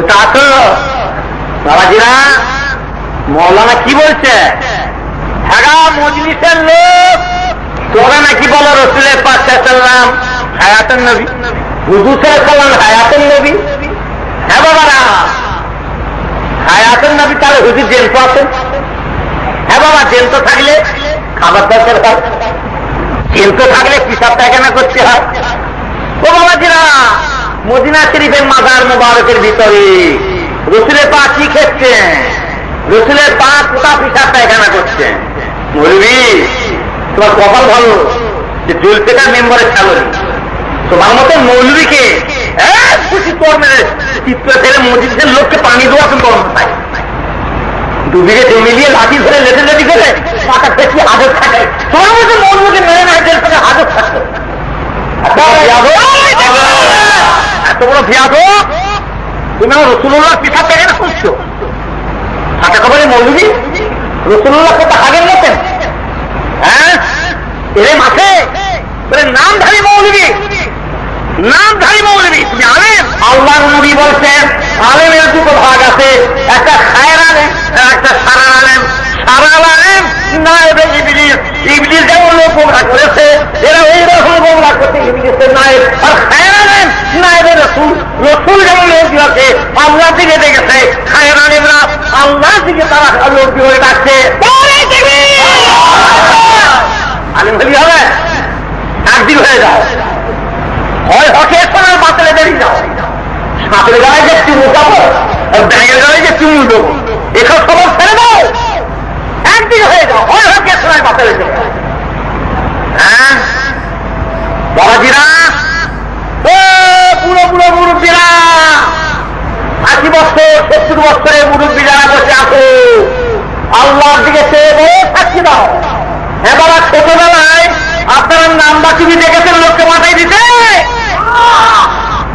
কোথা আছো? বাবাজিরা, মৌলানা কি বলছে? হ্যাঁ মজলিসের লোক। তোরা নাকি বলো রসুলের পাশে সাল্লাম হায়াতের নবী। হুজুর সাল্লাম হায়াতের নবী। হ্যাঁ বাবারা হায়াতের নবী তাহলে হুজুর জেলতো আছেন। হ্যাঁ বাবা জেলতো থাকলে খাবার দরকার হয়। জেলতো থাকলে পিসাব পায়খানা করতে হয়। ও বাবাজিরা মদিনা শরীফের মাজার মোবারকের ভিতরে। রসুলের পা কি খেচ্ছেন রসুলের পা কোথা পিসাব পায়খানা করছেন বলবি তোমার কপাল ভালো? যে জুলপেটার মেম্বারের স্যালারি তোমার মতো মৌলবীকে খুশি চিত্র মসজিদের লোককে পানি দেওয়া তুমি দুদিকে জমি দিয়ে লাঠি ধরে লেটে লেটি করে পাটা পেছি হাজত থাকে। তোমার মতো মৌলবীকে মেরে না থেকে এত তুমি রসুল্লাহ পিঠা না করছ মৌলবী রসুল্লাহ মতেন। হ্যাঁ? এরে মাঠে? তুমি আল্লাহ বলছেন, আলেমের দুটো ভাগ আছে, একটা খায়ের একটা সারা আলেম। সারা আলেম না এবে ইবলিস। ইবলিস যেমন লোক করেছে, এরা ওই রকম গোমরা করতে ইবলিসের নায়েব। আর খায়ের না রসুল যেমন লোক আছে আল্লাহ দিকে দেখেছে খায়ের আল্লাহ দিকে তারা লোক দিয়ে ডাকছে আলেম হলি হবে? একদিন হয়ে যাও। হয় হকের সঙ্গে বাতলে বেরিয়ে যাও। সাঁতরে গায়ে যে চুমু যাব আর ব্যাঙের গায়ে যে চুমু দেবো, এসব খবর ছেড়ে দাও। একদিন হয়ে যাও হয় হকের সময় বাতলে যাও। হ্যাঁ? বাবাজিরা ও বুড়ো বুড়ো মুরব্বীরা আশি বছর সত্তর বছরের মুরব্বী যারা বসে আছো আল্লাহর দিকে সাক্ষী দাও হ্যাঁ বাবা ছোটবেলায় আপনারা নাম্বার টিভি দেখেছেন লোককে মাথায় দিতে?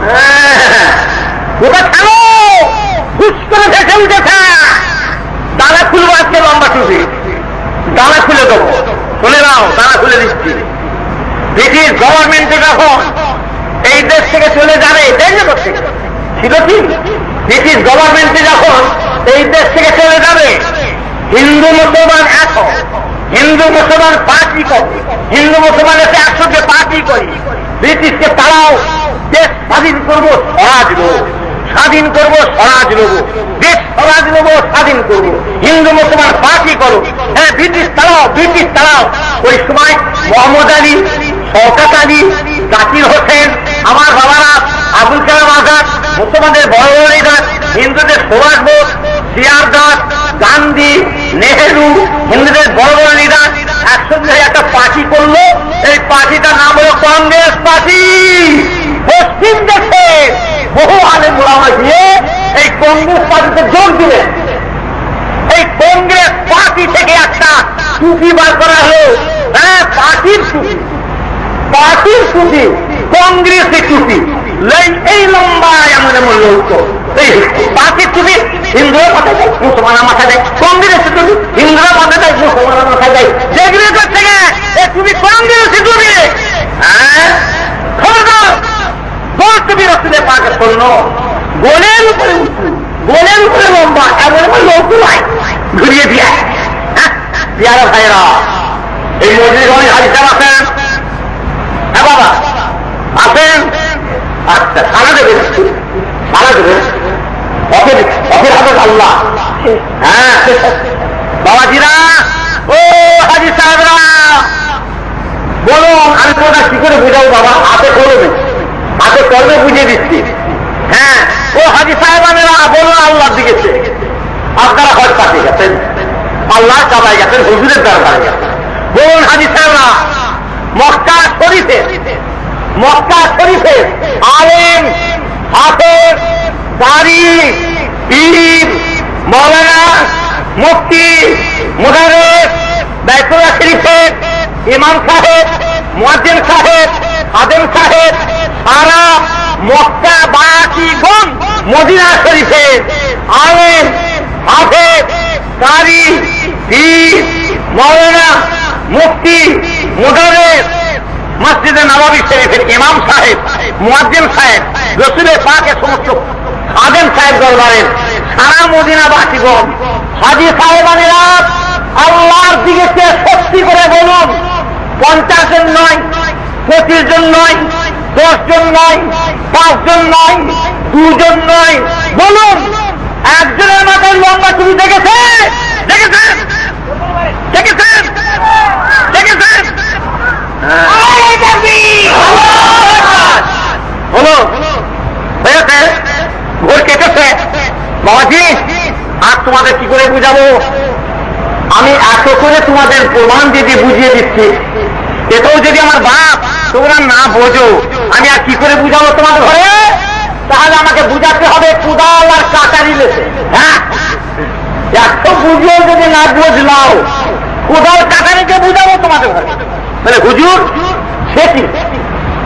হ্যাঁ, দানা খুলবো আজকে লম্বা টুপি দানা খুলে দেবো। শুনে নাও দানা খুলে দিচ্ছি। ব্রিটিশ গভর্নমেন্টে যখন এই দেশ থেকে চলে যাবে করতে ছিল কি? ব্রিটিশ গভর্নমেন্টে যখন এই দেশ থেকে চলে যাবে। হিন্দু, মুসলমান এখন হিন্দু, মুসলমান পার্টি করে। হিন্দু, মুসলমান এসে একসঙ্গে পার্টি করি। ব্রিটিশকে তারাও দেশ স্বাধীন করব, স্বরাজ নেব। স্বাধীন করব, স্বরাজ নেব। দেশ স্বরাজ নেব, স্বাধীন করব। হিন্দু, মুসলমান পার্টি করো। হ্যাঁ ব্রিটিশ তারাও ব্রিটিশ তারাও ওই সময় মোহাম্মদ আলী, শওকাত আলী, জাকির হোসেন, আমার বাবারা মুসলমানদের বড় বড় লিডার হিন্দুদের সুভাষ বোস, সিয়ার দাস, গান্ধী, নেহেরু, হিন্দুদের বড় বড় লিডার একসঙ্গে একটা পার্টি করল। এই পার্টিটার নাম হলো কংগ্রেস পার্টি। পশ্চিম দেশে বহু আলে মোড়ামা দিয়ে এই কংগ্রেস পার্টিতে যোগ দিলেন। এই কংগ্রেস পার্টি থেকে একটা টুপি বার করা হলো। হ্যাঁ পার্টির টুপি পার্টির টুপি কংগ্রেসের টুপি এই লম্বা এমন এমন লোক পার্টির টুপি হিন্দুরা মাথায় দেয় মুসলমানের মাথায় দেয় কংগ্রেসের টুপি হিন্দুরা মাথায় দেয় মুসলমানের মাথায় দেয় যেগুলো করছে গে, এই টুপি কংগ্রেসের টুপি হ্যাঁ? খবরদার বলতে বিরক্তিদের পাকে শূন্য। গোলের উপরে গোলের উপরে লম্বা এমন এমন লোক নয় ঘুরিয়ে দিয়ে হ্যাঁ? ভাইরা এই মসজিদ অনেক হাজির আছেন হ্যাঁ বাবা আছেন আচ্ছা সারা দেবেন সারা দেবেন অফের অফের হাতে আল্লাহ। হ্যাঁ। বাবাজিরা, ও হাজি সাহেবরা, বলুন, আমি তোমরা কি করে বুঝাবো বাবা? হাতে করবে হাতে করবে বুঝিয়ে দিচ্ছি। হ্যাঁ ও হাজি সাহেবানেরা বলুন আল্লাহর দিকে। আপনারা হজ পাঠিয়ে গেছেন। আল্লাহ চাপাই গেছেন, হুজুরের দরবারে গেছেন। বলুন হাজি সাহেবরা, মক্কা শরীফে মক্কা শরীফে আলেম, হাফেজ, দাড়ি, পীর মৌলানা মুফতি মুদারেস বাইতুল্লাহ শরীফের ইমাম সাহেব, মুয়াজ্জিন সাহেব আদেম সাহেব, সারা মক্কা বাসীগণ মদিনা শরীফে আলেম, হাফেজ, কারি, পীর, মৌলানা মুফতি মুদারেস মসজিদে নবাবী শরীফের ইমাম সাহেব, মুয়াজ্জিন সাহেব, রসুলের পাকে সমস্ত আদেম সাহেব দরবারের সারা মদিনা বাসীগণ। হাজি সাহেবানেরা আল্লাহর দিকে সত্যি করে বলুন পঞ্চাশ জন নয় পঁচিশ জন নয় দশ জন নয়, পাঁচজন নয়, দুজন নয়, বলুন, একজনের মাথায় লম্বা চুরি দেখেছে? দেখেছেন দেখেছেন দেখেছেন হলো হয়েছে ভোর কেটেছে বাবাজি আর তোমাদের কি করে বুঝাবো? আমি এত করে তোমাদের প্রমাণ দিদি বুঝিয়ে দিচ্ছি। এটাও যদি আমার বাপ, তোমরা না বোঝো, আমি আর কি করে বুঝাবো তোমার ঘরে? তাহলে আমাকে বুঝাতে হবে কুদাল আর কাটারি লেছে হ্যাঁ? এত বুঝিয়েও যদি না বুঝলাও, কোদাল কাটারিকে বুঝাবো তোমাদের ঘরে। মানে হুজুর, সে কি?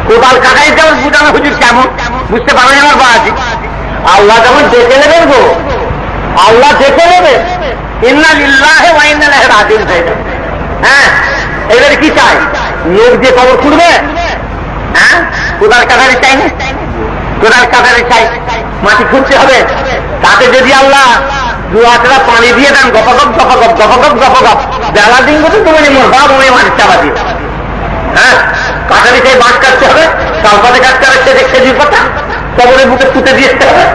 কোদাল কাটারি যেমন বুঝানো হুজুর কেমন? বুঝতে পারবে আমার বাবাজি? আল্লাহ যখন দেখে নেবেন গো আল্লাহ দেখে নেবে। ইন্না লিল্লাহে ওয়া ইন্না হয়ে হ্যাঁ এবারে কি চাই? লোক দিয়ে কবর খুঁড়বে? হ্যাঁ? কোদাল কাটারি চাই না? কোদাল কাটারি চাই। মাটি খুঁড়তে হবে। তাতে যদি আল্লাহ দু হাতটা পানি দিয়ে দেন গপগপ গপগপ গপগপ গপগপ বেলা দিন মতো তুমি নিমন বা মনে মাটি চাপা দিয়ে হ্যাঁ? কাটারি চাই বাঁশ কাটতে হবে তালপাতে কাটতে হবে সে খেজুর পাতা। কবরের বুকে পুঁতে দিতে হবে।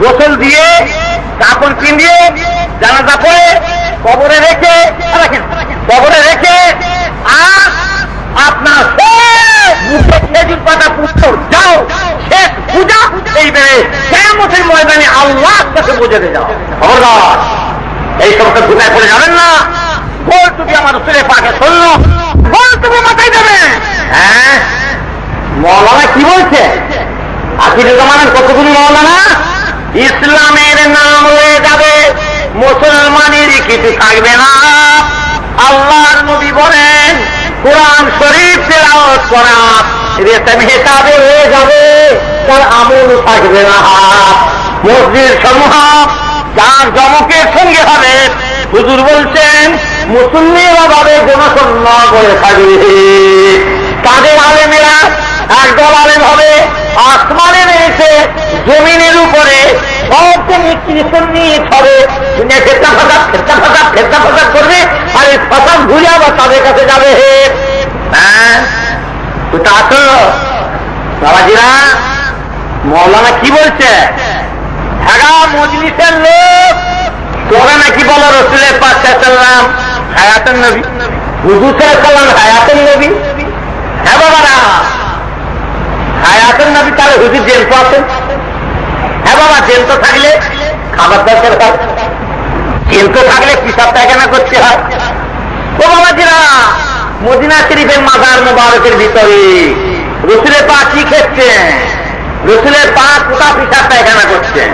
গোসল দিয়ে, কাপড় পিন্দিয়ে জানাজা পরে কবরে রেখে, রাখেন, কবরে রেখে, আর আপনার খেজুর পাতা যাও, শেষ পূজা ময়দানে আল্লাহ কাছে বোঝাতে যাও। খবরদার, এই সমস্ত পড়ে যাবেন না। বল তুমি আমার ছেলে পাকে শুনলো, বল তুমি মাথায় দেবে। হ্যাঁ মৌলানা কি বলছে? আখির জমানার কতগুলি মৌলানা? ইসলামের নাম হয়ে যাবে। মুসলমানের কিছু থাকবে না। আল্লাহর নবী বলেন, কোরআন শরীফ তেলাওয়াত করা রেশন হিসাবে হয়ে যাবে, তার আমল থাকবে না। মসজিদ সমূহ যার জমকের সঙ্গে হবে। হুজুর বলছেন, মুসল্লিরা ভাবে জনশূন্য করে থাকবে। তাদের আলেমেরা একদল আলেম হবে, আসমানে রয়েছে জমিনের উপরে সবকে নিকৃষ্ট নিয়ে ফেরতা ফাঁকা ফেরতা করবে, আর এই ফাঁকা ঘুরে আবার তাদের কাছে যাবে। হ্যাঁ? কোথা আছো বাবাজিরা, মৌলানা কি বলছে? হ্যাঁ মজলিসের লোক। তোরা নাকি বলো রসুলের পাশে সাল্লাম হায়াতের নবী। হুজুর সাল্লাম হায়াতের নবী। হ্যাঁ বাবারা, হায়াতের নবী, তাহলে হুজুর জেল আছেন হ্যাঁ বাবা, জেল তো থাকলে খাবার দরকার হয়। জেল তো থাকলে পিসাব পায়খানা করতে হয়। ও বাবাজিরা, মদিনা শরীফের মাজার মোবারকের ভিতরে রসুলের পা কি খেচ্ছেন রসুলের পা কোথা পিসাব পায়খানা করছেন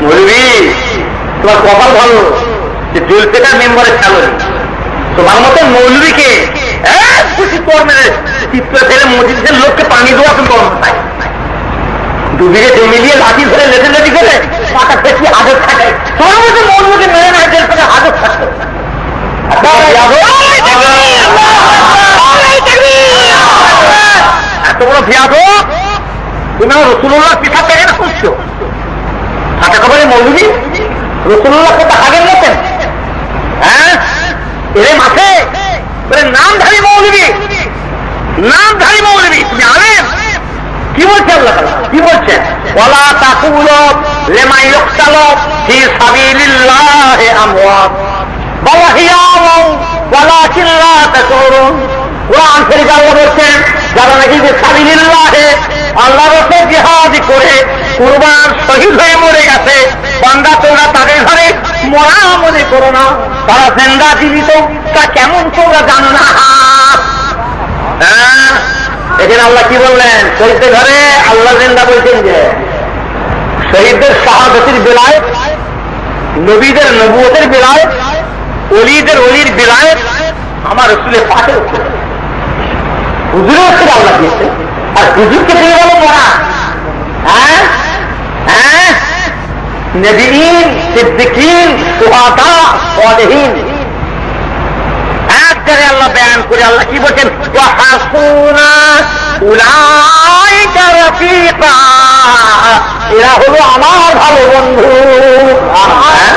মরবি তোমার কপাল ভালো? যে জুলপেটার মেম্বারের স্যালারি তোমার মতো মৌলবীকে এক খুশি তোর মেরে চিত্র ফেলে মসজিদের লোককে পানি দেওয়া তুমি কম পাই দুদিকে জমি দিয়ে লাঠি ধরে লেটে করে পাটা পেটি হাজত থাকে। তোমার মতো মৌলবীকে মেরে না জেল থেকে হাজত থাকে এত বড় ভিয়াদ তুমি আমার রসুল্লাহ পিঠা পেয়ে না করছ হাতে খবরে মৌলবী রসুল্লাহ কত আগের মতেন? হ্যাঁ? এরে মাঠে? নামধারী মৌলবী নামধারী মৌলবী তুমি আলেম? কি বলছে আল্লাহ? কি বলছে ওয়ালা তাকুলু আল্লাহ বলছেন, যারা নাকি যে সাবিলিল্লাহে আল্লাহর রাস্তে জিহাদ করে কুরবান শহীদ হয়ে মরে গেছে, বান্দা তোমরা তাদের ঘরে মরা মনে করো না। তারা জেন্দা জীবিত, তা কেমন তোমরা জানো না? হ্যাঁ? এখানে আল্লাহ কি বললেন? শহীদদের ঘরে আল্লাহ জেন্দা বলছেন যে, শহীদদের শাহাদতির বেলায়, নবীদের নবুয়তের বেলায় অলিদের অলির বেলায় আমার রসুলের পাশে হুজুরের ওখানে আল্লাহ দিয়েছে। আর হুজুরকে দিয়ে বলো মরা হ্যাঁ? হ্যাঁ? নবীন, সিদ্দিকিন, সুহাদা, সালেহিন এক জায়গায় আল্লাহ বয়ান করে আল্লাহ কি বলছেন? এরা হলো আমার ভালো বন্ধু। হ্যাঁ?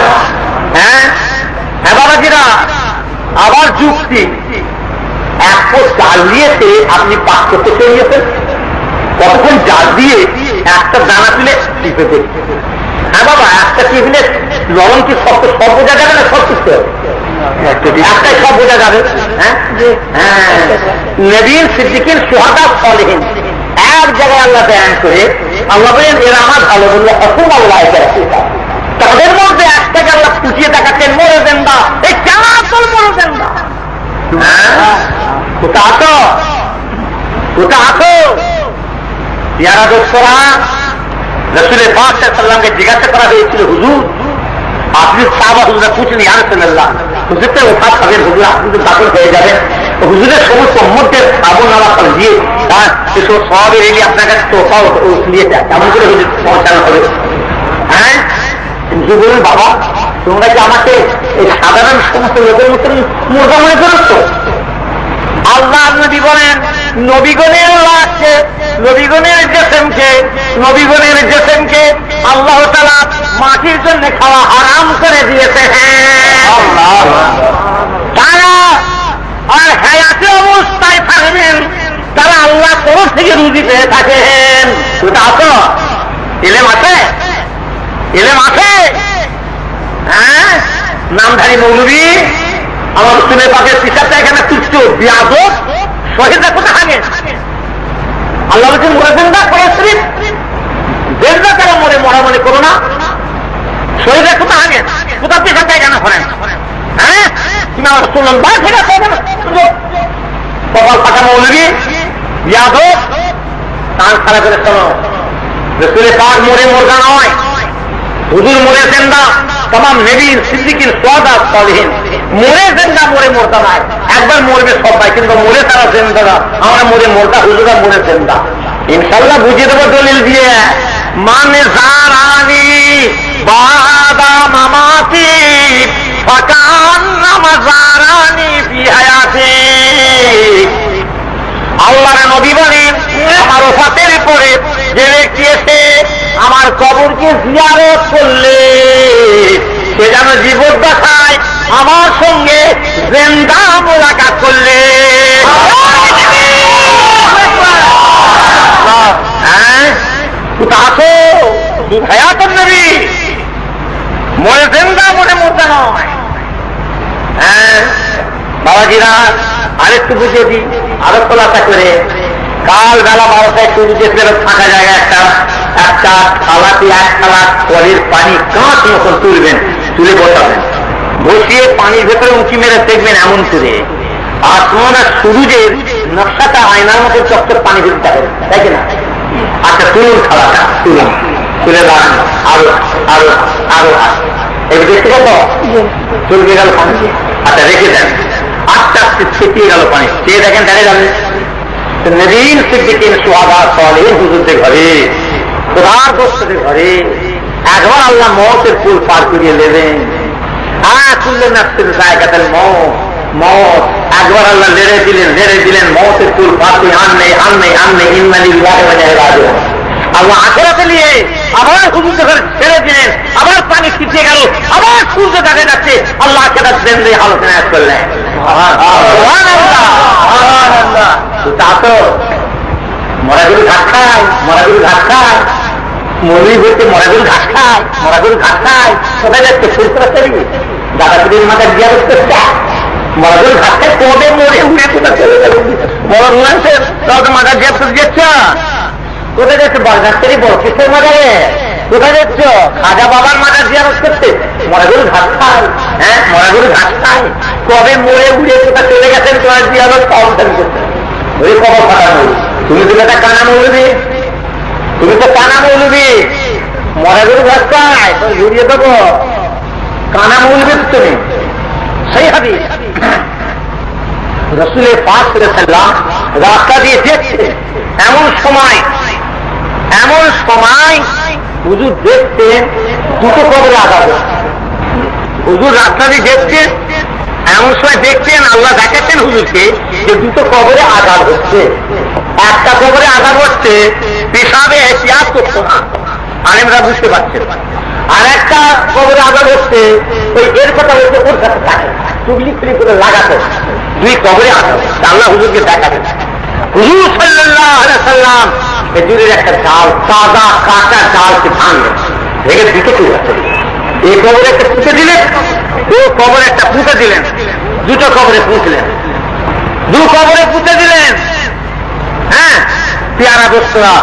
হ্যাঁ? হ্যাঁ বাবাজিরা, আবার যুক্তি। পোস্ট জাল দিয়েছে আপনি পাক করতে চলিয়েছেন কতক্ষণ জাল দিয়ে একটা দানা তুলে টিপে হ্যাঁ বাবা, একটা টেবিলে লবণ কি সব সব বোঝা যাবে না সব কিছু একটাই সব বোঝা যাবে। হ্যাঁ? হ্যাঁ। নবীন সোহাদা ফলেহীন এক জায়গায় আল্লাহ করে আল্লাহ বলেন এরা আমার ভালো বলল অসম আল্লাহ তাদের মধ্যে একটাকে আল্লাহ দেখাচ্ছেন মরে দেন দা এই চাল মরে দেন আছো? আছো? ইয়ারা দোস্তরা রসুলের পাঁচ সাল্লামকে জিজ্ঞাসা করা হয়েছিল হুজুর আপনি সাহাবা হুজুরা পুছেন সাল্লাহ হুজুরটা ওঠা খাবেন হুজুর, আপনি দাখল হয়ে যাবেন। হুজুরের সমস্ত মধ্যের আবু নামা দিয়ে তার সেসব সবাবের এলি আপনার কাছে তোফা দিয়ে কেমন করে হুজুর পৌঁছানো হবে? হ্যাঁ? হুজুর বলুন বাবা, তোমরা কি আমাকে এই সাধারণ সমস্ত লোকের মতন মুর্গা মনে করছ? আল্লাহ নবী বলেন, নবীগণের লাগছে নবীগণের জেসেমকে নবীগণের জেসেমকে আল্লাহ তালা মাটির জন্য খাওয়া হারাম করে দিয়েছে তারা, আর হায়াতে অবস্থায় থাকবেন, তারা আল্লাহ তরফ থেকে রুজি পেয়ে থাকেন। ওটা আছো এলেম আছে? এলেম আছে? হ্যাঁ? নামধারী মৌলবী, আমার স্কুলের পাশে পিসারটা এখানে তুচ্ছ বিয়াদ শহীদরা কোথায় হাগে আল্লাহ বলছেন মরেছেন না করেছেন দেখবে তারা মরা মনে করো না। শহীদরা কোথায় হাগে কোথাও পিসারটা এখানে। করেন একবার মরবে সবাই, কিন্তু মরে তারা জেন্দা আমরা মরে মরতা হুজুরা মরে জেন্দা। ইনশাল্লাহ বুঝিয়ে দেবো দলিল দিয়ে। মানে জারানি বাদা মামাতি ফাকান নামাজারানি বিহায়াতি। আল্লাহ নবী বলেন আমার ওফাতের পরে যে ব্যক্তি এসে আমার কবরকে জিয়ারত করলে। সে যেন জীবন দেখায় আমার সঙ্গে জেন্দা মোলাকাত করলে হ্যাঁ আসো হায়াতন নবী মনে জেন্দা মনে মরতে নয় হ্যাঁ বাবাজিরা আরেকটু বুঝিয়ে দিই আরও খোলাসা করে। কাল বেলা বারোটায় একটু বুঝিয়েছিল ফাঁকা জায়গায় একটা একটা থালাতে এক থালা কলের পানি কাঁচ মতন তুলবেন তুলে বসাবেন। বসিয়ে পানির ভেতরে উঁচি মেরে দেখবেন এমন করে। আর তোমরা সূর্যের নকশাটা আয়নার মতো চকচক পানি ভেতরে থাকে তাই কি না? আচ্ছা তুলুন খালাটা তুলুন। তুলে রাখুন আরও আরও আরও এবার দেখতে পাবো? চলবে গেল আচ্ছা রেখে দেন। আস্তে আস্তে ছিটিয়ে গেল পানি। চেয়ে দেখেন দাঁড়িয়ে যাবে নবীন সিদ্দিকিন সোহাদা সলে হুজুরদের ঘরে, খোদার দোস্তদের ঘরে একবার আল্লাহ মতের ফুল পার করিয়ে নেবেন হ্যাঁ খুললেন নাস্তির জায়গাতের মত মত। একবার আল্লাহ লেড়ে দিলেন লেড়ে দিলেন, মতের ফুল পার করে আন নেই আন নেই আন নেই ইনমানি রাজা আল্লাহ আখেরাতে নিয়ে আবার যখন ছেড়ে দিলেন, আবার পানি ছিটিয়ে গেল, আবার সূর্য দেখা যাচ্ছে, আল্লাহ আখেরাত দেন আলোচনা করলেন তা ঘাট খায় মরাগুলো ঘাট খায়। মরাগুলো ঘাট খায় মরাগুলো ঘাট খায়। কোথায় যাচ্ছে সুরপুরা চলি দাদাপুরের মাথায় বিয়া করতে মরাগুলো ঘাট খায় কবে মরে উড়ে কোথায় চলে যাবে মরণ লাগছে তাহলে মাথা যাচ্ছে কোথায় যাচ্ছে বরগাছেরই বড় কিসের মাজারে কোথায় যাচ্ছ? খাজা বাবার মাজার জিয়ারত করতে হ্যাঁ কবে মরে উড়ে চলে গেছেন তোমার কাউন্টার করতে? ওই ফাটা মৌলবি তুমি তো কানা তুমি তো কানা মরাগুলো ঘাট খায় জড়িয়ে দেবো। কানা তুমি। সেই রসুলের পাশ রাস্তা দিয়ে দেখছে। এমন সময় এমন সময় হুজুর দেখছেন দুটো কবরে আঘাত। হুজুর রাস্তা দিয়ে দেখছেন এমন সময় দেখছেন আল্লাহ দেখাচ্ছেন হুজুরকে যে দুটো কবরে আঘাত হচ্ছে। একটা কবরে আঘাত হচ্ছে, পেশাবে এহতিয়াত করতো না। আলেমরা বুঝতে পারছে আর একটা কবরে আজাদ হচ্ছে, ওই এর কথা বলতে ওর কাছে থাকে চুগলি খুলি করে লাগাতো। দুই কবরে আজাদ আল্লাহ হুজুরকে দেখাবে হুজুর সাল্লাহ সাল্লাম খেজুরের একটা ডাল, তাজা কাঁচা ডালকে ভাঙলেন। ভেঙে দিতে কি আছে। এই কবরে একটা পুঁতে দিলেন ও কবরে একটা পুঁতে দিলেন, দুটো কবরে পুঁতলেন। দু কবরে পুঁতে দিলেন। হ্যাঁ পেয়ারা বস্তুরা।